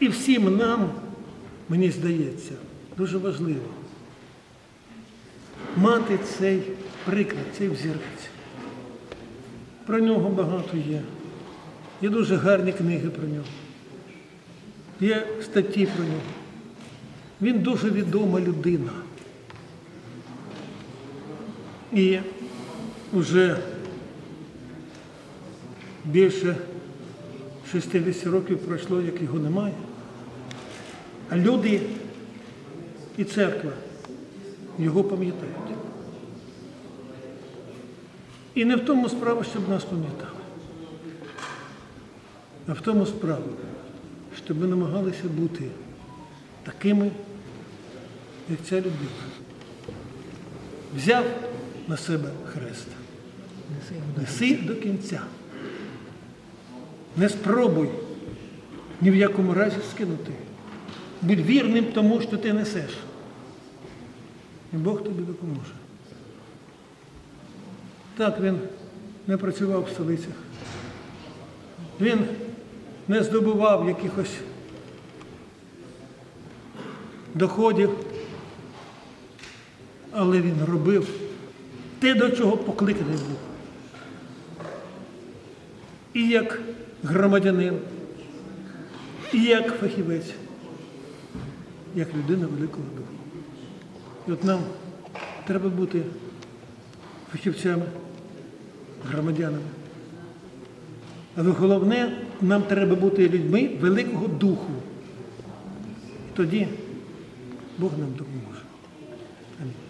І всім нам, мені здається, дуже важливо мати цей приклад, цей взірець. Про нього багато є. Є дуже гарні книги про нього. Є статті про нього. Він дуже відома людина. І вже більше 60 років пройшло, як його немає. А люди і церква його пам'ятають. І не в тому справа, щоб нас пам'ятали, а в тому справа, щоб ми намагалися бути такими, як ця людина. Взяв на себе хрест. Неси до кінця. Не спробуй ні в якому разі скинути. Будь вірним тому, що ти несеш. І Бог тобі допоможе. Так він не працював в столицях. Він не здобував якихось доходів, але він робив те, до чого покликаний був. І як громадянин, і як фахівець, як людина великого духу. І от нам треба бути фахівцями, громадянами. Але головне, нам треба бути людьми великого духу. І тоді Бог нам допоможе. Амінь.